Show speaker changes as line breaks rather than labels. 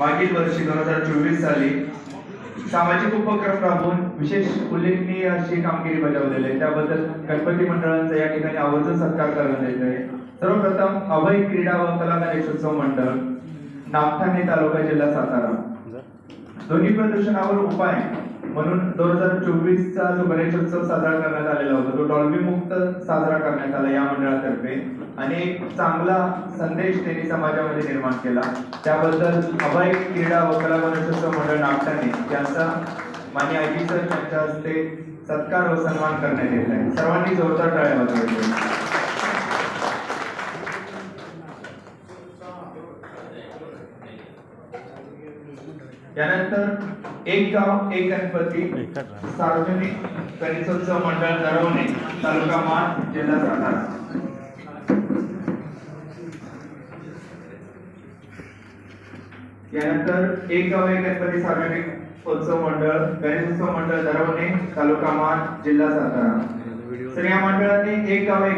मागील वर्षी दोन हजार चोवीस साली सामाजिक उपक्रम राबवून विशेष उल्लेखनीय अशी कामगिरी बजावलेली आहे. त्याबद्दल गणपती मंडळांचा या ठिकाणी आवर्जून सत्कार करण्यात येत आहे. सर्वप्रथम अभय क्रीडा व कला गणेशोत्सव मंडळ नागठाणे तालुका जिल्हा सातारा. ध्वनी प्रदूषणावर उपाय. म्हणून दोन हजार चोवीस चा जो गणेशोत्सव साजरा करण्यात आलेला होता तो डॉल्बी मुक्त साजरा करण्यात आला या मंडळातर्फे आणि एक चांगला संदेश त्यांनी समाजामध्ये निर्माण केला. त्याबद्दल अभय क्रीडा व कला गणेशोत्सव मंडळ नागटाने त्यांचा मान्य आय सर यांच्या हस्ते सत्कार व सन्मान करण्यात येत आहे. सर्वांनी जोरदार टाळ्या वाजवायच्या त्यानंतर एक गाव एक गणपती सार्वजनिक गणेशोत्सव मंडळ नरवणे तालुका मान जिल्हा सातारा यानंतर एक गाव एक गणपती सार्वजनिक उत्सव मंडळ गणेशोत्सव मंडळ दरवणे तालुका मान जिल्हा सातारा तर या मंडळाने एक गाव एक